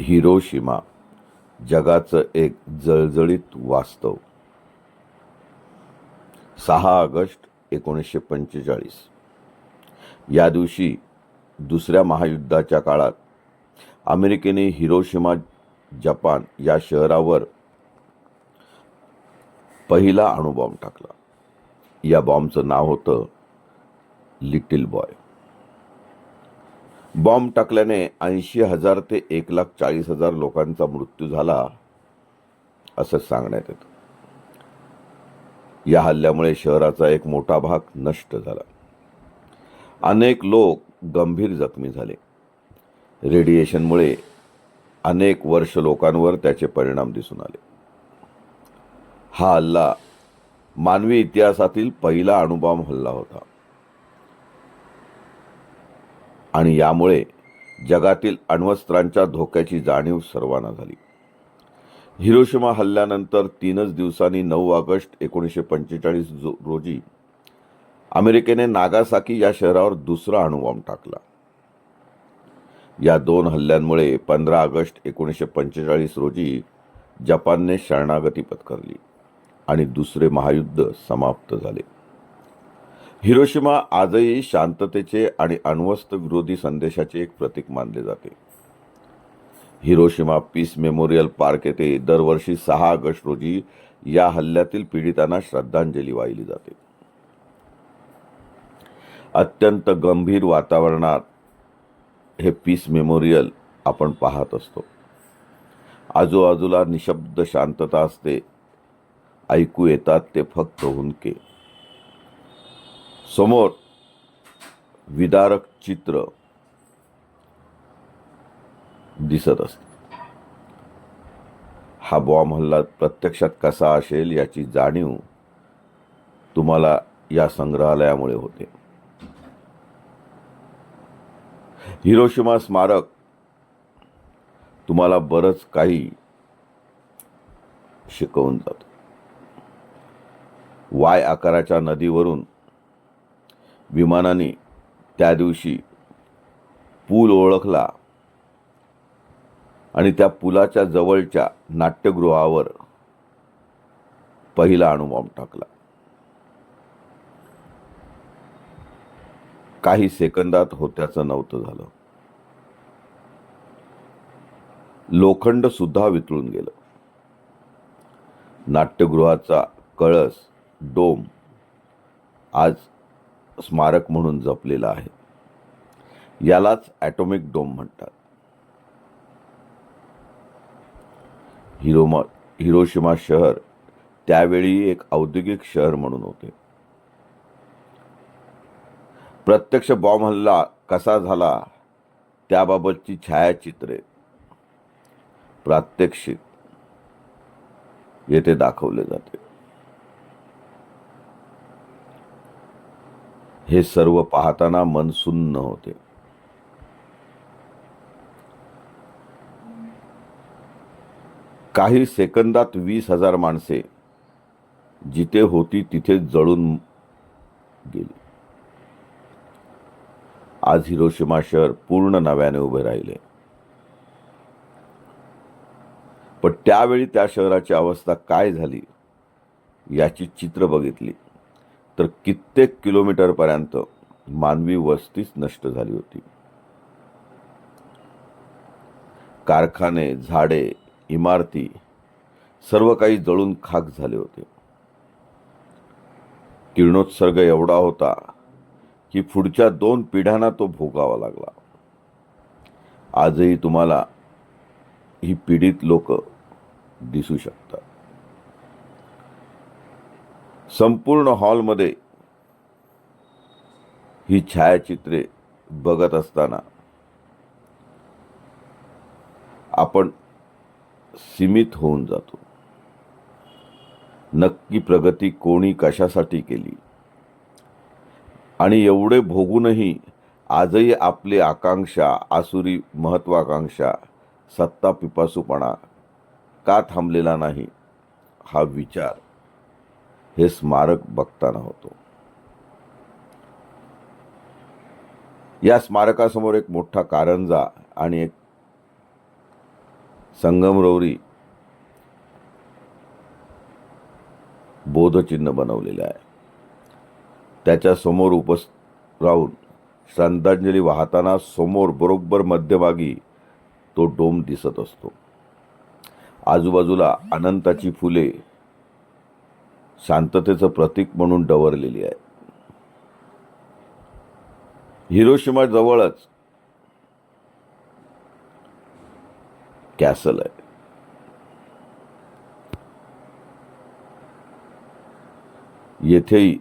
Hiroshima जगाचं एक जळजळीत वास्तव. सहा ऑगस्ट एकोणीसशे पंचेचाळीस. या दिवशी दुसऱ्या महायुद्धाच्या काळात अमेरिकेने हिरोशिमा जपान या शहरावर पहिला अणुबॉम्ब टाकला. या बॉम्बचं नाव होतं लिटिल बॉय. बॉम्ब टाकल्याने ऐंशी हजार ते एक लाख चाळीस हजार लोकांचा मृत्यू झाला असं सांगण्यात येतं. या हल्ल्यामुळे शहराचा एक मोठा भाग नष्ट झाला. अनेक लोक गंभीर जखमी झाले. रेडिएशनमुळे अनेक वर्ष लोकांवर त्याचे परिणाम दिसून आले. हा हल्ला मानवी इतिहासातील पहिला अणुबॉम्ब हल्ला होता. आणि यामुळे जगातील अण्वस्त्रांच्या धोक्याची जाणीव सर्वांना झाली. हिरोशिमा हल्ल्यानंतर तीनच दिवसांनी नऊ ऑगस्ट एकोणीसशे पंचेचाळीस जो रोजी अमेरिकेने नागासाकी या शहरावर दुसरा अणुबॉम्ब टाकला. या दोन हल्ल्यांमुळे पंधरा ऑगस्ट एकोणीसशे पंचेचाळीस रोजी जपानने शरणागती पत्करली आणि दुसरे महायुद्ध समाप्त झाले. हिरोशिमा आजही शांततेचे आणि अण्वस्त्र विरोधी संदेशाचे एक प्रतीक मानले जाते. हिरोशिमा पीस मेमोरियल पार्क येथे दरवर्षी सहा ऑगस्ट रोजी या हल्ल्यातील पीडितांना श्रद्धांजली वाहिली जाते. अत्यंत गंभीर वातावरणात हे पीस मेमोरियल आपण पाहत असतो. आजूबाजूला निशब्द शांतता असते. ऐकू येतात ते फक्त हुंके समोर विदारक चित्र दिसत असते. हा बॉम्ब हल्ला प्रत्यक्षात कसा असेल याची जाणीव तुम्हाला या संग्रहालयामुळे होते. हिरोशिमा स्मारक तुम्हाला बरंच काही शिकवून जातं. वाय आकाराच्या नदीवरून विमानाने त्या दिवशी पूल ओळखला आणि त्या पुलाच्या जवळच्या नाट्यगृहावर पहिला अणुबॉम्ब टाकला. काही सेकंदात होत्याचं नव्हतं झालं. लोखंड सुद्धा वितळून गेलं. नाट्यगृहाचा कळस डोम आज स्मारक म्हणून जपलेला आहे. यालाच ॲटॉमिक डोम म्हणतात. हिरोमा हिरोशिमा शहर त्यावेळी एक औद्योगिक शहर म्हणून होते. प्रत्यक्ष बॉम्ब हल्ला कसा झाला त्याबाबतची छायाचित्रे प्रात्यक्षिक येथे दाखवले जाते. हे सर्व पाहताना मन सुन्न होते. काही सेकंदात वीस हजार माणसे जिथे होती तिथे जळून गेली. आज हिरोशिमा शहर पूर्ण नव्याने उभे राहिले. पण त्यावेळी त्या शहराची अवस्था काय झाली याची चित्र बघितली. तर कित्येक किलोमीटरपर्यंत मानवी वस्तीच नष्ट झाली होती. कारखाने झाडे इमारती सर्व काही जळून खाक झाले होते. किरणोत्सर्ग एवढा होता की पुढच्या दोन पिढ्यांना तो भोगावा लागला. आजही तुम्हाला ही पीडित लोक दिसू शकतात. संपूर्ण हॉलमध्ये ही छायाचित्रे बघत असताना आपण सीमित होऊन जातो. नक्की प्रगती कोणी कशासाठी केली? आणि एवढे भोगूनही आजही आपली आकांक्षा आसुरी महत्वाकांक्षा सत्ता पिपासूपणा का थांबलेला नाही हा विचार हे स्मारक बघताना होतो. या स्मारकासमोर एक मोठा कारंजा आणि एक संगमरवरी बोधचिन्ह बनवलेलं आहे. त्याच्यासमोर उपस् राहून श्रद्धांजली वाहताना समोर बरोबर मध्यभागी तो डोम दिसत असतो. आजूबाजूला अनंताची फुले शांततेचं प्रतीक म्हणून डवरलेली आहे. हिरोशिमा जवळच कॅसल आहे. येथेही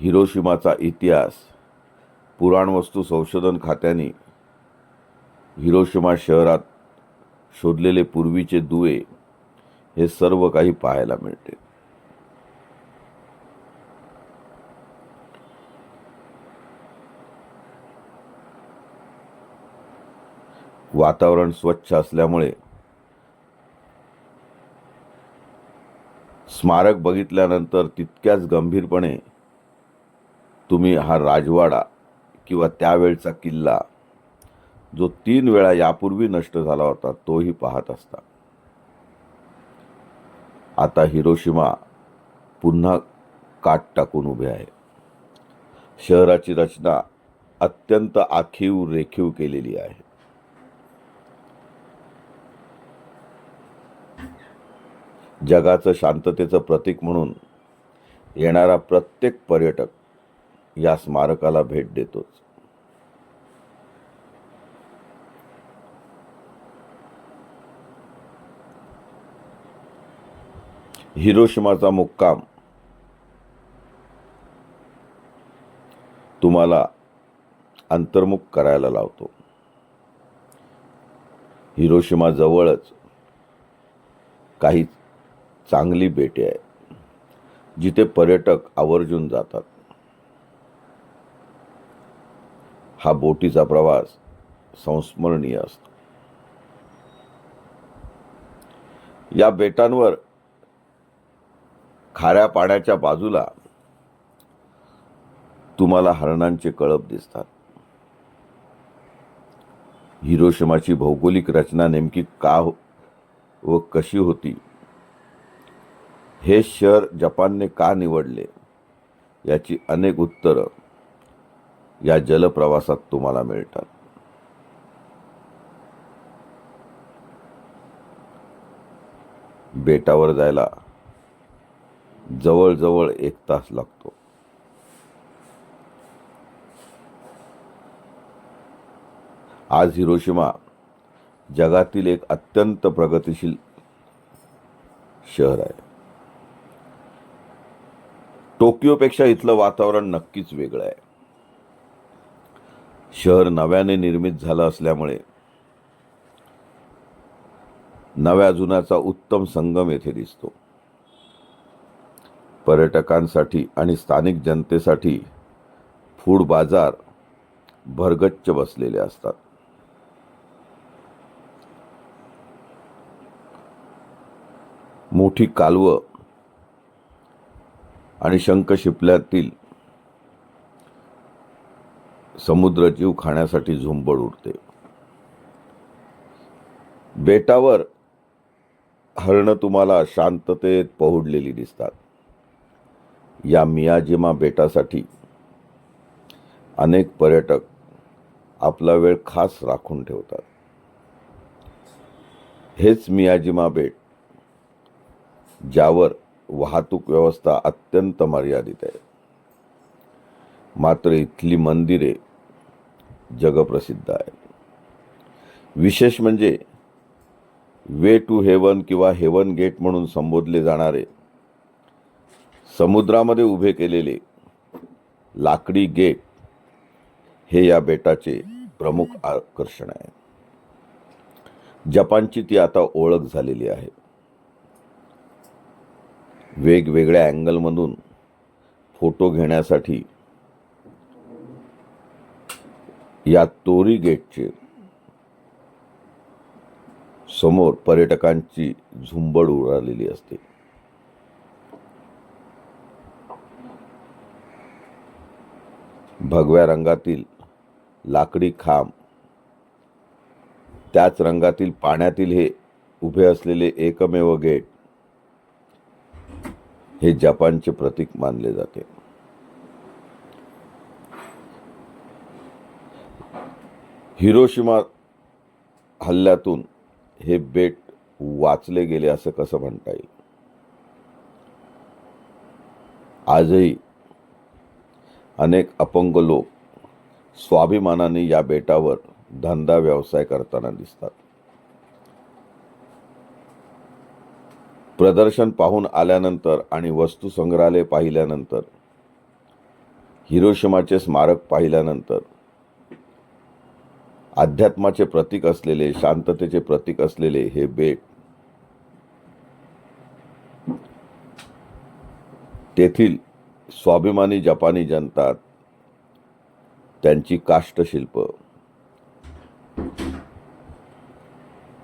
हिरोशिमाचा इतिहास पुराणवस्तू संशोधन खात्याने हिरोशिमा शहरात शोधलेले पूर्वीचे दुवे हे सर्व काही पाहायला मिळते. वातावरण स्वच्छ असल्यामुळे स्मारक बघितल्यानंतर तितक्याच गंभीरपणे तुम्ही हा राजवाडा किंवा त्यावेळचा किल्ला जो तीन वेळा यापूर्वी नष्ट झाला होता तोही पाहत असता. आता हिरोशिमा पुन्हा काट टाकून उभे आहे. शहराची रचना अत्यंत आखीव रेखीव केलेली आहे. जगाचं शांततेचं प्रतीक म्हणून येणारा प्रत्येक पर्यटक या स्मारकाला भेट देतोच. हिरोशिमाचा मुक्काम. तुम्हाला अंतर्मुख करायला लावतो. हिरोशिमा जवळच काही चांगली बेटे आहे जिथे पर्यटक आवर्जून जातात. हा बोटीचा प्रवास संस्मरणीय असतो. या बेटांवर खाऱ्या पाण्याच्या बाजूला तुम्हाला हरणांचे कळप दिसतात. हिरोशिमाची भौगोलिक रचना नेमकी का हो- व कशी होती? हे शहर जपानने का निवडले? याची अनेक उत्तरं या जलप्रवासात तुम्हाला मिळतात. बेटावर जायला जवळजवळ एक तास लागतो. आज हिरोशिमा जगातील एक अत्यंत प्रगतिशील शहर आहे. टोकियोपेक्षा इथलं वातावरण नक्कीच वेगळं आहे. शहर नव्याने निर्मित झालं असल्यामुळे नव्या जुन्याचा उत्तम संगम येथे दिसतो. पर्यटकांसाठी आणि स्थानिक जनतेसाठी फूड बाजार भरगच्च बसलेले असतात. मोठी कालवं आणि शंख शिपल्यातील समुद्रजीव खाण्यासाठी झुंबड उडते. बेटावर हरणं तुम्हाला शांततेत पहुडलेली दिसतात. या मियाजिमा बेटासाठी अनेक पर्यटक आपला वेळ खास राखून ठेवतात. हेच मियाजिमा बेट ज्यावर वाहतूक व्यवस्था अत्यंत मर्यादित आहे. मात्र इथली मंदिरे जगप्रसिद्ध आहेत. विशेष म्हणजे वे टू हेवन किंवा हेवन गेट म्हणून संबोधले जाणारे समुद्रामध्ये उभे केलेले लाकडी गेट हे या बेटाचे प्रमुख आकर्षण आहे. जपानची ती आता ओळख झालेली आहे. वेगवेगळ्या अँगलमधून फोटो घेण्यासाठी या तोरी गेटचे समोर पर्यटकांची झुंबड उडालेली असते. भगव्या रंगातील लाकडी खांब त्याच रंगातील पाण्यातील हे उभे असलेले एकमेव गेट हे जपानचे प्रतीक मानले जाते. हिरोशिमा हल्ल्यातून हे बेट वाचले गेले असं कसं म्हणता येईल? आजही अनेक अपंग लोक स्वाभिमानाने या बेटावर धंदा व्यवसाय करताना दिसतात. प्रदर्शन पाहून आल्यानंतर आणि वस्तू संग्रहालय पाहिल्यानंतर हिरोशिमाचे स्मारक पाहिल्यानंतर अध्यात्माचे प्रतीक असलेले शांततेचे प्रतीक असलेले हे बेट तेथील स्वाभिमानी जपानी जनता त्यांची काष्टशिल्प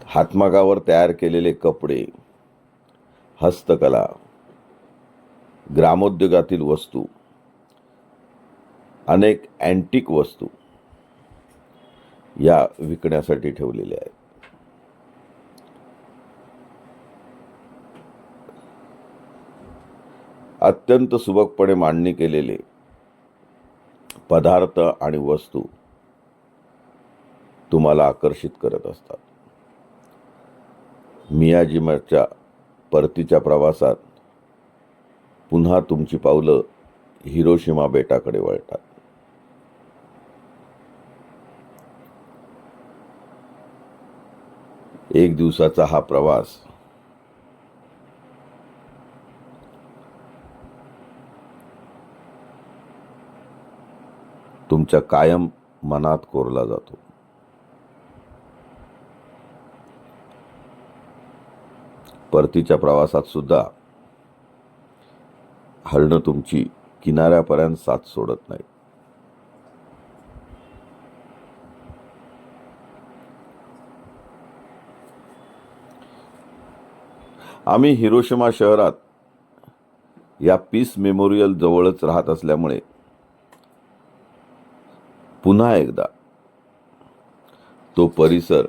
हातमागावर तयार केलेले कपडे हस्तकला ग्रामोद्योगातील वस्तू अनेक अँटिक वस्तू या विकण्यासाठी ठेवलेल्या आहेत. अत्यंत सुबकपणे मांडणी केलेले पदार्थ आणि वस्तू तुम्हाला आकर्षित करत असतात. मियाजिमाच्या परतीच्या प्रवासात पुन्हा तुमची पावलं हिरोशिमा बेटाकडे वळतात. एक दिवसाचा हा प्रवास तुमच्या कायम मनात कोरला जातो. परतीच्या प्रवासात सुद्धा हरणं तुमची किनाऱ्यापर्यंत साथ सोडत नाही. आम्ही हिरोशिमा शहरात या पीस मेमोरियल जवळच राहत असल्यामुळे पुन्हा एकदा तो परिसर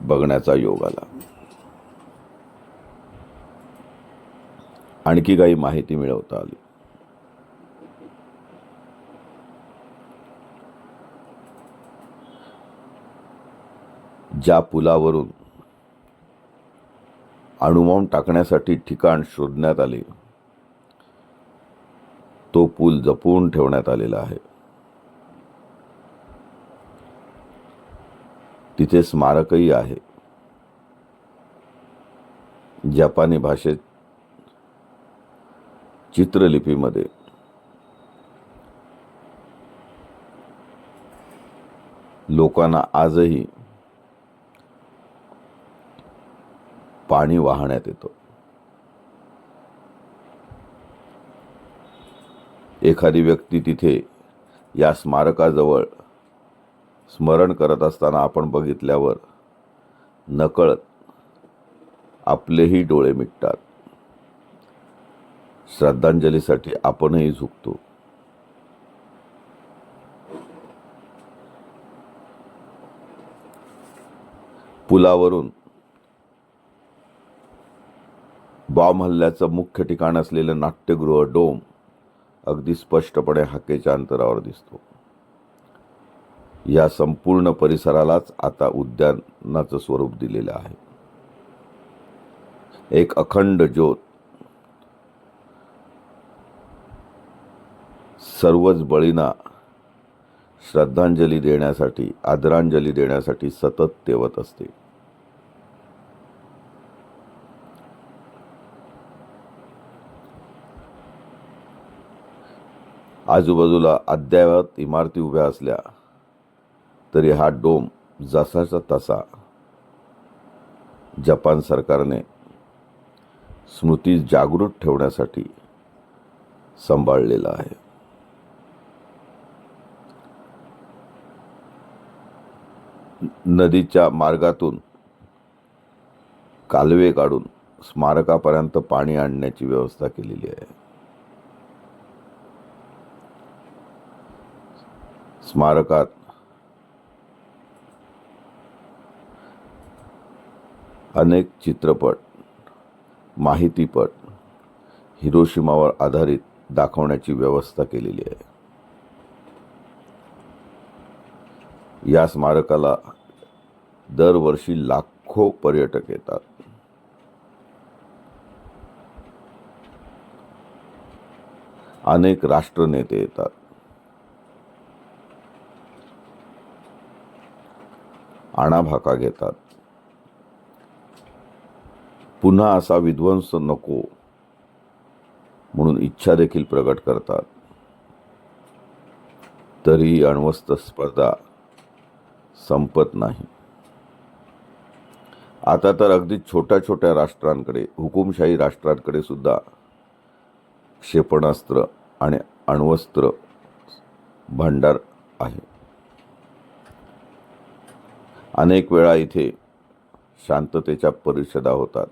बघण्याचा योग आला. आणखी काही माहिती मिळवता आली. ज्या पुलावरून अणुबॉम्ब टाकण्यासाठी ठिकाण शोधण्यात आले तो पूल जपून ठेवण्यात आलेला आहे. तिथे स्मारकही आहे. जपानी भाषेत चित्रलिपीमध्ये. लोकांना आजही पाणी वाहण्यात येतं. एखादी व्यक्ती तिथे या स्मारकाजवळ स्मरण करत असताना आपण बघितल्यावर नकळत आपलेही डोळे मिटतात. श्रद्धांजलीसाठी आपणही झुकतो. पुलावरून बॉम्ब हल्ल्याचं मुख्य ठिकाण असलेलं नाट्यगृह डोम अगदी स्पष्टपणे हाकेच्या अंतरावर दिसतो. या संपूर्ण परिसरालाच आता उद्यानाचं स्वरूप दिलेलं आहे. एक अखंड ज्योत सर्वच बळींना श्रद्धांजली देण्यासाठी आदरांजली देण्यासाठी सतत तेवत असते. आजूबाजूला अद्ययावत इमारती उभ्या असल्या तरी हा डोम जसाचा तसा जपान सरकारने स्मृती जागृत ठेवण्यासाठी सांभाळलेला आहे. नदीच्या मार्गातून कालवे काढून स्मारकापर्यंत पाणी आणण्याची व्यवस्था केलेली आहे. स्मारकात अनेक चित्रपट माहितीपट हिरोशिमावर आधारित दाखवण्याची व्यवस्था केलेली आहे. या स्मारकाला दरवर्षी लाखो पर्यटक येतात. अनेक राष्ट्रनेते येतात. आणाभाका घेतात. पुन्हा असा विध्वंस नको म्हणून इच्छा देखील प्रकट करतात. तरी अण्वस्त्र स्पर्धा संपत नाही. आता तर अगदी छोट्या छोट्या राष्ट्रांकडे हुकुमशाही राष्ट्रांकडे सुद्धा क्षेपणास्त्र आणि अण्वस्त्र भांडार आहे. अनेक वेळा इथे शांततेच्या परिषदा होतात.